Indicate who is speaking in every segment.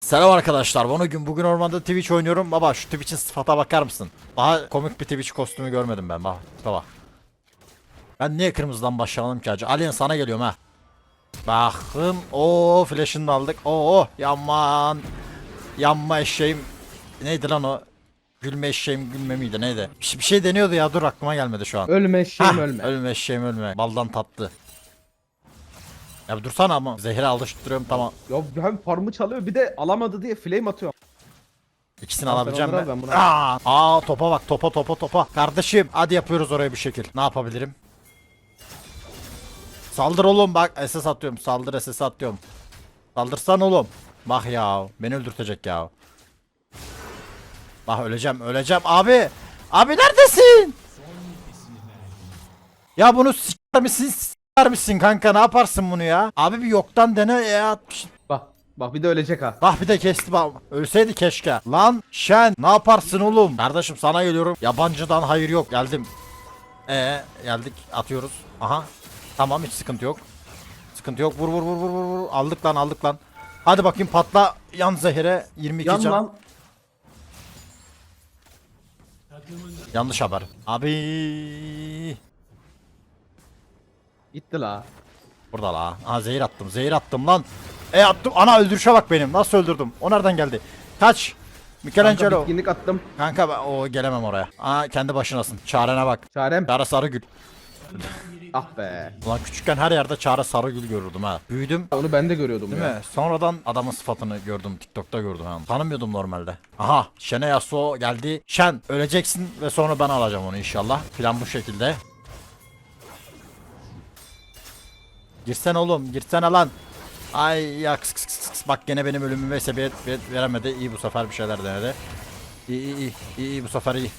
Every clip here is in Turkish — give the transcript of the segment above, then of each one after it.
Speaker 1: Selam arkadaşlar. Bugün bugün ormanda Twitch oynuyorum. Baba şu Twitch'in sıfata bakar mısın? Daha komik bir Twitch kostümü görmedim ben. Bak baba. Ben niye kırmızıdan başlayalım ki acı? Alien sana geliyorum ha. Bakın. Oo flash'ını da aldık. Oo yaman. Yanma eşeğim. Neydi lan o? Gülme eşeğim gülme miydi neydi? Bir şey, bir şey deniyordu ya dur aklıma gelmedi şu an.
Speaker 2: Ölme şeyim
Speaker 1: Hah,
Speaker 2: ölme.
Speaker 1: Ölme eşeğim ölme. Baldan tatlı. Ya bir dursana ama. Zehri alıştırıyorum tamam.
Speaker 2: Ya hem farmı çalıyor bir de alamadı diye flame atıyor.
Speaker 1: İkisini
Speaker 2: Tamam,
Speaker 1: alabileceğim
Speaker 2: onları al, ben bunu
Speaker 1: Aa, aa topa bak topa topa topa. Kardeşim hadi yapıyoruz oraya bir şekil. Ne yapabilirim? Saldır oğlum bak SS atıyorum. Saldır SS atıyorum. Saldırsan oğlum. Bak ya beni öldürtecek ya. Bak öleceğim öleceğim abi. Abi neredesin? Ya bunu misin s**er misin kanka ne yaparsın bunu ya? Abi bir yoktan dene ya.
Speaker 2: Bak bak bir de ölecek ha.
Speaker 1: Bak bir de kesti bak. Ölseydi keşke. Lan Şen ne yaparsın oğlum? Kardeşim sana geliyorum. Yabancıdan hayır yok. Geldim. Ee geldik atıyoruz. Aha. Tamam hiç sıkıntı yok. Sıkıntı yok. Vur vur vur vur vur. vur. Aldık lan aldık lan. Hadi bakayım patla. Yan zehire 22
Speaker 2: Yan
Speaker 1: can.
Speaker 2: lan.
Speaker 1: Yanlış haber. Abi.
Speaker 2: Gitti la.
Speaker 1: Burada la. Aha zehir attım. Zehir attım lan. E attım. Ana öldürüşe bak benim. Nasıl öldürdüm? O nereden geldi? Kaç.
Speaker 2: Kanka
Speaker 1: Michelangelo.
Speaker 2: bitkinlik attım.
Speaker 1: Kanka ben o gelemem oraya. Aa kendi başınasın. Çarene bak.
Speaker 2: Çarem.
Speaker 1: Çare Sarıgül.
Speaker 2: Ah be.
Speaker 1: Ulan küçükken her yerde Çare Sarıgül görürdüm ha. Büyüdüm.
Speaker 2: Onu ben de görüyordum
Speaker 1: Değil
Speaker 2: ya.
Speaker 1: mi? Sonradan adamın sıfatını gördüm. TikTok'ta gördüm ha. Tanımıyordum normalde. Aha. Şene Yasuo geldi. Şen öleceksin ve sonra ben alacağım onu inşallah. Plan bu şekilde. Girsene oğlum. Girsene lan. Ay ya kıs kıs kıs kıs. Bak gene benim ölümüme sebebiyet ver- veremedi. İyi bu sefer bir şeyler denedi. İyi iyi. İyi, iyi bu sefer iyi.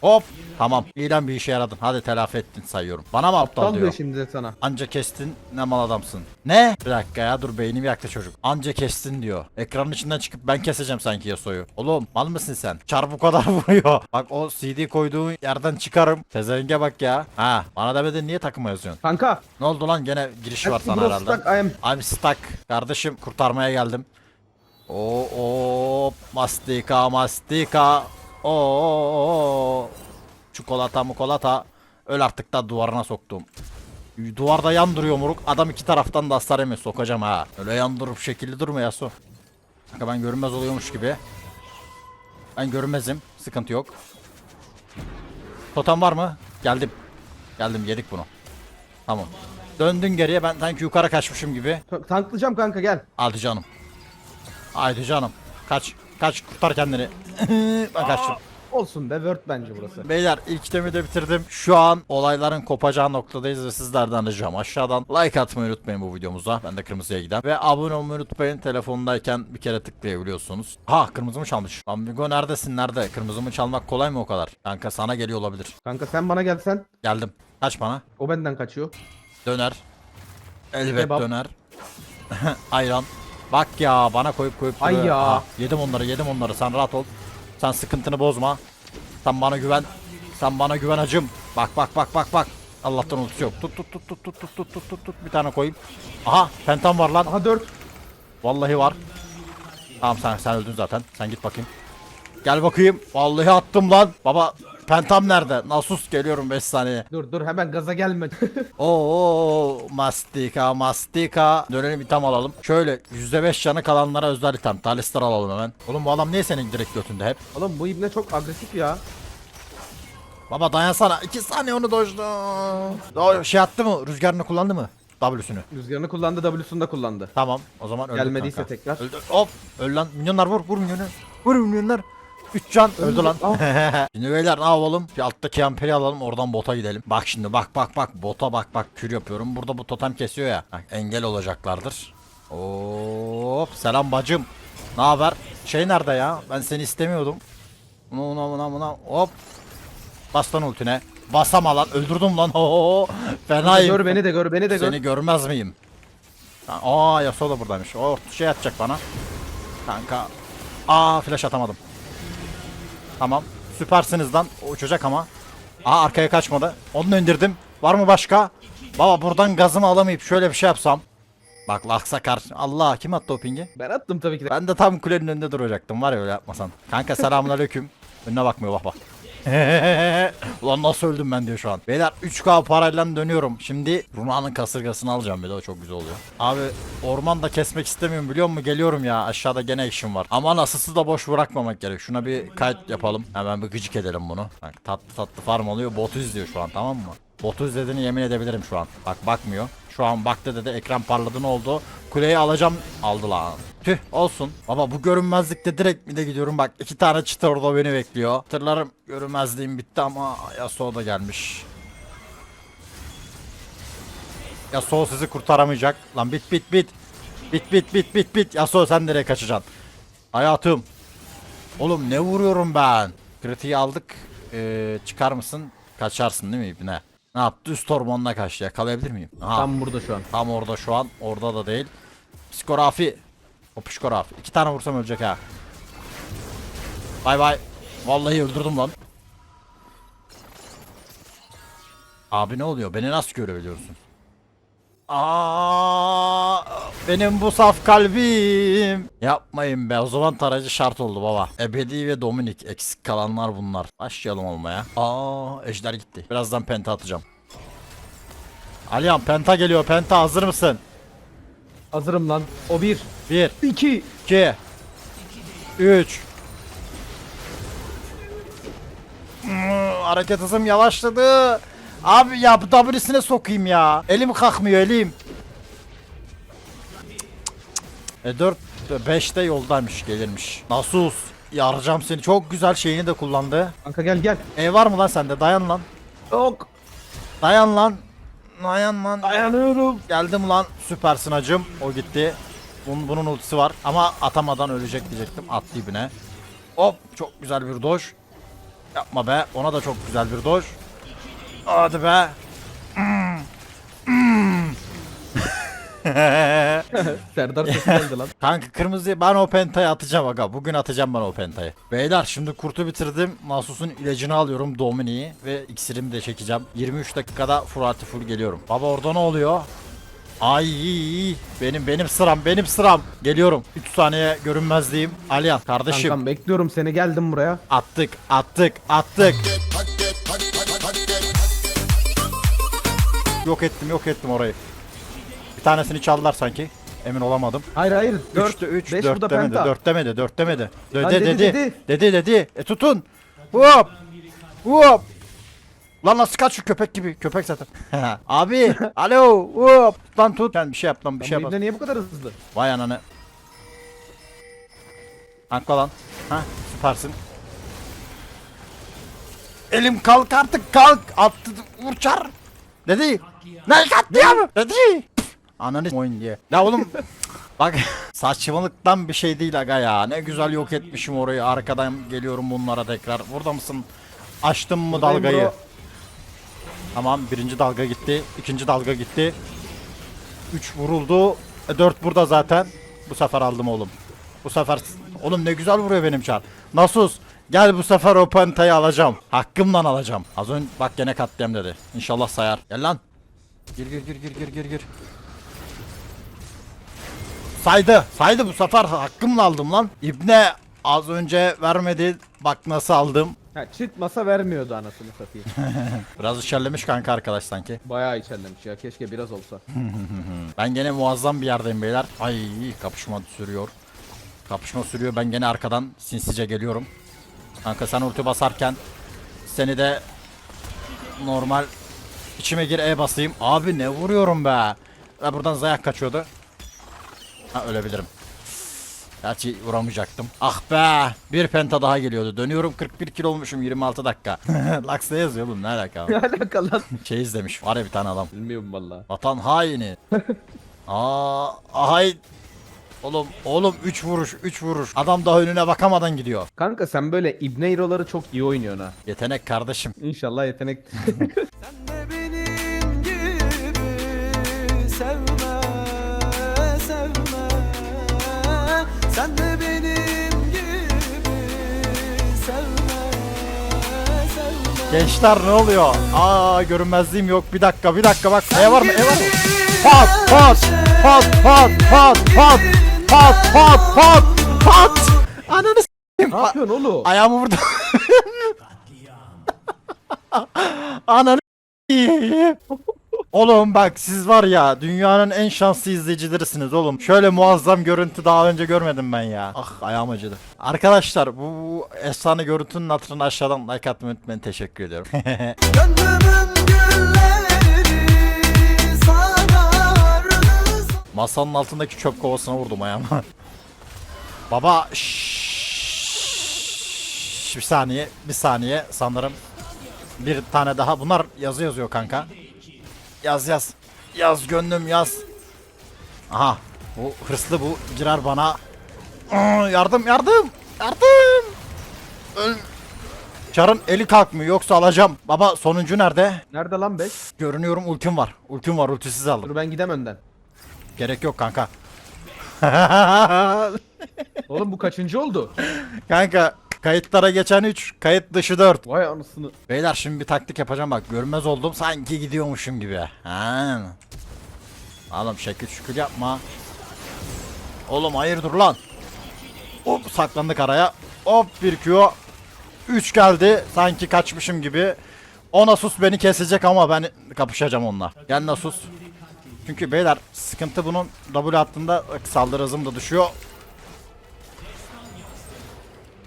Speaker 1: Hop. Tamam. İlan bir işe yaradın. Hadi telafi ettin sayıyorum. Bana mı aptal
Speaker 2: Aptal
Speaker 1: diyor?
Speaker 2: şimdi de sana.
Speaker 1: Anca kestin ne mal adamsın. Ne? Bir dakika ya dur beynim yaktı çocuk. Anca kestin diyor. Ekranın içinden çıkıp ben keseceğim sanki Yasuo'yu. Oğlum mal mısın sen? Çar bu kadar vuruyor. Bak o CD koyduğun yerden çıkarım. Tezenge bak ya. Ha bana demedin niye takıma yazıyorsun?
Speaker 2: Kanka.
Speaker 1: Ne oldu lan gene giriş var sana herhalde.
Speaker 2: stuck, I am.
Speaker 1: I'm stuck. Kardeşim kurtarmaya geldim. Oo, oo mastika mastika. Oo, çikolata mukolata. Öl artık da duvarına soktum. Duvarda yan duruyor moruk. Adam iki taraftan da hasar yemiyor. Sokacağım ha. Öyle yan durup şekilli durma Yasu. Kanka ben görünmez oluyormuş gibi. Ben görünmezim. Sıkıntı yok. Totem var mı? Geldim. Geldim yedik bunu. Tamam. Döndün geriye ben sanki yukarı kaçmışım gibi.
Speaker 2: Ta- Tanklayacağım kanka gel.
Speaker 1: Hadi canım. Haydi canım. Kaç. Kaç kurtar kendini. ben kaçtım.
Speaker 2: Olsun be word bence burası.
Speaker 1: Beyler ilk temi de bitirdim. Şu an olayların kopacağı noktadayız ve sizlerden ricam aşağıdan like atmayı unutmayın bu videomuza. Ben de kırmızıya giden. Ve abone olmayı unutmayın. Telefondayken bir kere tıklayabiliyorsunuz. Ha kırmızı mı çalmış? Amigo neredesin nerede? Kırmızı mı çalmak kolay mı o kadar? Kanka sana geliyor olabilir.
Speaker 2: Kanka sen bana gelsen
Speaker 1: Geldim. Kaç bana.
Speaker 2: o benden kaçıyor.
Speaker 1: Döner. Elbet
Speaker 2: Kebap.
Speaker 1: döner. Ayran. Bak ya bana koyup koyup
Speaker 2: Ay ya.
Speaker 1: Aha, yedim onları yedim onları sen rahat ol. Sen sıkıntını bozma. Sen bana güven. Sen bana güven hacım. Bak bak bak bak bak. Allah'tan ultisi yok. Tut tut tut tut tut tut tut tut tut tut bir tane koyayım. Aha pentam var lan.
Speaker 2: Aha 4.
Speaker 1: Vallahi var. Tamam sen sen öldün zaten. Sen git bakayım. Gel bakayım. Vallahi attım lan. Baba pentam nerede? Nasus geliyorum 5 saniye.
Speaker 2: Dur dur hemen gaza gelme.
Speaker 1: Oo mastika mastika. Dönelim item alalım. Şöyle %5 canı kalanlara özel item. Talistar alalım hemen. Oğlum bu adam niye senin direkt götünde hep?
Speaker 2: Oğlum bu ibne çok agresif ya.
Speaker 1: Baba dayansana. 2 saniye onu dojdu. O şey attı mı? Rüzgarını kullandı mı? W'sünü.
Speaker 2: Rüzgarını kullandı W'sunu da kullandı.
Speaker 1: Tamam. O zaman öldü
Speaker 2: Gelmediyse
Speaker 1: kanka.
Speaker 2: tekrar.
Speaker 1: Öldü. Hop. Öl lan. Minyonlar vur. Vur minyonu. Vur minyonlar. 3 can öldü lan. şimdi beyler ne yapalım? Bir alttaki amperi alalım oradan bota gidelim. Bak şimdi bak bak bak bota bak bak kür yapıyorum. Burada bu totem kesiyor ya. Bak, engel olacaklardır. Hop selam bacım. Ne haber? Şey nerede ya? Ben seni istemiyordum. Buna buna buna buna hop. Bas lan ultine. Basama lan öldürdüm lan. Oo, fenayım.
Speaker 2: Gör beni de gör beni de gör.
Speaker 1: Seni görmez miyim? Aa Yasuo da buradaymış. O şey atacak bana. Kanka. Aa flash atamadım. Tamam. Süpersiniz lan. O uçacak ama. Aa arkaya kaçmadı. Onu indirdim. Var mı başka? Baba buradan gazımı alamayıp şöyle bir şey yapsam. Bak Laksa karşı. Allah kim attı o pingi?
Speaker 2: Ben attım tabii ki de.
Speaker 1: Ben de tam kulenin önünde duracaktım var ya öyle yapmasan. Kanka selamünaleyküm. Önüne bakmıyor bak bak. Ulan nasıl öldüm ben diyor şu an. Beyler 3K parayla dönüyorum. Şimdi Runa'nın kasırgasını alacağım bir de çok güzel oluyor. Abi orman da kesmek istemiyorum biliyor musun? Geliyorum ya aşağıda gene action var. Ama nasılsı da boş bırakmamak gerek. Şuna bir kayıt yapalım. Hemen bir gıcık edelim bunu. Bak tatlı tatlı farm oluyor. Botu izliyor şu an tamam mı? Botu izlediğini yemin edebilirim şu an. Bak bakmıyor. Şu an baktı dedi ekran parladı ne oldu? Kuleyi alacağım. Aldı lan. Tüh olsun. Baba bu görünmezlikte direkt mi de gidiyorum bak iki tane çıtır orada beni bekliyor. Tırlarım görünmezliğim bitti ama Yasuo da gelmiş. Yasuo sizi kurtaramayacak. Lan bit bit bit. Bit bit bit bit bit. Yasuo sen nereye kaçacaksın? Hayatım. Oğlum ne vuruyorum ben? Kritiği aldık. Ee, çıkar mısın? Kaçarsın değil mi ibne? Ne yaptı? Üst hormonuna kaçtı. Yakalayabilir miyim? Aha.
Speaker 2: Tam burada şu an.
Speaker 1: Tam orada şu an. Orada da değil. Psikorafi. O psikorafi. İki tane vursam ölecek ha. Bay bay. Vallahi öldürdüm lan. Abi ne oluyor? Beni nasıl görebiliyorsun? Aa, benim bu saf kalbim. Yapmayın be. O zaman tarayıcı şart oldu baba. Ebedi ve Dominik. Eksik kalanlar bunlar. Başlayalım olmaya. Aa, ejder gitti. Birazdan penta atacağım. Alihan penta geliyor. Penta hazır mısın?
Speaker 2: Hazırım lan. O bir.
Speaker 1: 1
Speaker 2: iki.
Speaker 1: 2 3 Hmm, Hareket hızım yavaşladı. Abi ya bu W'sine sokayım ya. Elim kalkmıyor elim. E 4 5'te yoldaymış gelirmiş. Nasus yaracağım seni. Çok güzel şeyini de kullandı.
Speaker 2: Kanka gel gel.
Speaker 1: E var mı lan sende? Dayan lan.
Speaker 2: Yok.
Speaker 1: Dayan lan. Dayan lan.
Speaker 2: Dayanıyorum.
Speaker 1: Geldim lan süpersin acım. O gitti. Bunun, bunun ultisi var ama atamadan ölecek diyecektim. Attı dibine. Hop çok güzel bir doj. Yapma be ona da çok güzel bir doj. Hadi be. Hmm. Hmm.
Speaker 2: Serdar sesi geldi lan.
Speaker 1: Kanka kırmızı ben o pentayı atacağım aga. Bugün atacağım ben o pentayı. Beyler şimdi kurtu bitirdim. Nasus'un ilacını alıyorum Domini'yi ve iksirimi de çekeceğim. 23 dakikada full artı full geliyorum. Baba orada ne oluyor? Ay benim benim sıram benim sıram. Geliyorum. 3 saniye görünmezliğim. Aliyan kardeşim
Speaker 2: Kankam bekliyorum seni geldim buraya.
Speaker 1: attık attık attık. Yok ettim yok ettim orayı. Bir tanesini çaldılar sanki. Emin olamadım.
Speaker 2: Hayır hayır. 4
Speaker 1: 3'te 3
Speaker 2: 5
Speaker 1: 4
Speaker 2: burada
Speaker 1: demedi
Speaker 2: penta.
Speaker 1: 4 demedi 4 demedi. Dedi
Speaker 2: Lan
Speaker 1: dedi
Speaker 2: dedi,
Speaker 1: dedi.
Speaker 2: dedi.
Speaker 1: Dedi. E tutun. Hop. Hop. Lan nasıl kaç şu köpek gibi köpek zaten. Abi alo hop lan tut. Sen bir şey yap lan bir şey yap.
Speaker 2: niye bu kadar hızlı?
Speaker 1: Vay ananı. Tankla lan. Ha süpersin. Elim kalk artık kalk. Attı uçar. Dedi. Ne katliam? Dedi. Ananı oyun diye. Ya oğlum bak saçmalıktan bir şey değil aga ya. Ne güzel yok etmişim orayı. Arkadan geliyorum bunlara tekrar. Burada mısın? Açtın mı
Speaker 2: Buradayım
Speaker 1: dalgayı?
Speaker 2: bro.
Speaker 1: Tamam birinci dalga gitti. ikinci dalga gitti. 3 vuruldu. E, 4 burada zaten. Bu sefer aldım oğlum. Bu sefer oğlum ne güzel vuruyor benim çar. Nasus gel bu sefer o pentayı alacağım. Hakkımdan alacağım. Az önce bak gene katliam dedi. İnşallah sayar. Gel lan. Gir gir gir gir gir gir gir. Saydı. Saydı bu sefer hakkımla aldım lan. İbne az önce vermedi. Bak nasıl aldım.
Speaker 2: Ha, çift masa vermiyordu anasını satayım.
Speaker 1: Biraz içerlemiş kanka arkadaş sanki.
Speaker 2: Bayağı içerlemiş ya keşke biraz olsa.
Speaker 1: Ben gene muazzam bir yerdeyim beyler. Ay kapışma sürüyor. Kapışma sürüyor. Ben gene arkadan sinsice geliyorum. Kanka sen ulti basarken seni de normal içime gir E basayım. Abi ne vuruyorum be. Ve buradan zayak kaçıyordu. Ha ölebilirim. Gerçi vuramayacaktım. Ah be. Bir penta daha geliyordu. Dönüyorum 41 kilo olmuşum 26 dakika. Ne yazıyor oğlum ne alaka?
Speaker 2: Ne alaka lan?
Speaker 1: şey izlemiş. Var ya bir tane adam.
Speaker 2: Bilmiyorum valla.
Speaker 1: Vatan haini. Aa, hay. Oğlum, oğlum 3 vuruş, 3 vuruş. Adam daha önüne bakamadan gidiyor.
Speaker 2: Kanka sen böyle ibne hero'ları çok iyi oynuyorsun ha.
Speaker 1: Yetenek kardeşim.
Speaker 2: İnşallah yetenek.
Speaker 3: Sen de benim
Speaker 1: Gençler ne oluyor? Aa görünmezliğim yok. Bir dakika, bir dakika bak. E var mı? E var mı? Pat pat pat pat pat pat pat pat pat pat Ananı s**eyim.
Speaker 2: Ne yapıyorsun oğlum?
Speaker 1: Ayağımı vurdu. Ananı s**eyim. Oğlum bak siz var ya dünyanın en şanslı izleyicilerisiniz oğlum. Şöyle muazzam görüntü daha önce görmedim ben ya. Ah ayağım acıdı. Arkadaşlar bu, bu efsane görüntünün hatırına aşağıdan like atmayı unutmayın. Teşekkür ediyorum. Masanın altındaki çöp kovasına vurdum ayağıma. Baba şşş, bir saniye bir saniye sanırım bir tane daha bunlar yazı yazıyor kanka. Yaz yaz. Yaz gönlüm yaz. Aha bu hırslı bu girer bana. Aa, yardım yardım yardım. Öl. Çarın eli kalkmıyor yoksa alacağım. Baba sonuncu nerede?
Speaker 2: Nerede lan 5?
Speaker 1: Görünüyorum ultim var. Ultim var ultisiz aldım.
Speaker 2: Dur ben gidem önden.
Speaker 1: Gerek yok kanka.
Speaker 2: Oğlum bu kaçıncı oldu?
Speaker 1: kanka kayıtlara geçen 3, kayıt dışı 4.
Speaker 2: Vay anasını.
Speaker 1: Beyler şimdi bir taktik yapacağım bak. Görmez oldum sanki gidiyormuşum gibi. Ha. Oğlum şekil şükür yapma. Oğlum hayırdır lan. Hop saklandık araya. Hop bir Q. 3 geldi. Sanki kaçmışım gibi. O Nasus beni kesecek ama ben kapışacağım onunla. Gel Nasus. Çünkü beyler sıkıntı bunun W attığında saldırı hızım da düşüyor.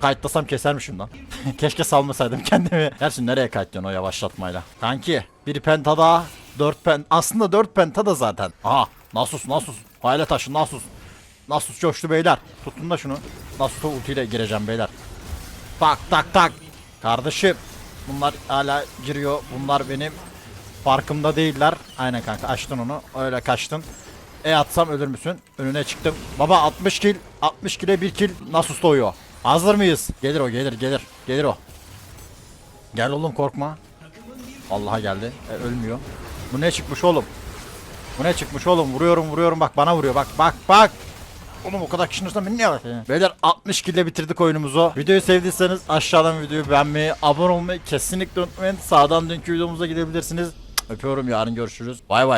Speaker 1: Kayıtlasam kesermişim lan. Keşke salmasaydım kendimi. Gerçi nereye kayıtlıyorsun o yavaşlatmayla? Kanki bir penta daha. 4 pen. Aslında 4 penta da zaten. Aha Nasus Nasus. Hayale taşı Nasus. Nasus coştu beyler. Tutun da şunu. Nasus'a ultiyle gireceğim beyler. Tak tak tak. Kardeşim. Bunlar hala giriyor. Bunlar benim farkımda değiller. Aynen kanka açtın onu. Öyle kaçtın. E atsam ölür müsün? Önüne çıktım. Baba 60 kill. 60 kill'e 1 kill. Nasus doğuyor. Hazır mıyız? Gelir o gelir gelir. Gelir o. Gel oğlum korkma. Allah'a geldi. E, ölmüyor. Bu ne çıkmış oğlum? Bu ne çıkmış oğlum? Vuruyorum vuruyorum bak bana vuruyor bak bak bak. Oğlum o kadar kişinin üstünden beni niye? Beyler 60 kille bitirdik oyunumuzu. Videoyu sevdiyseniz aşağıdan videoyu beğenmeyi, abone olmayı kesinlikle unutmayın. Sağdan dünkü videomuza gidebilirsiniz. Öpüyorum yarın görüşürüz. Bay bay.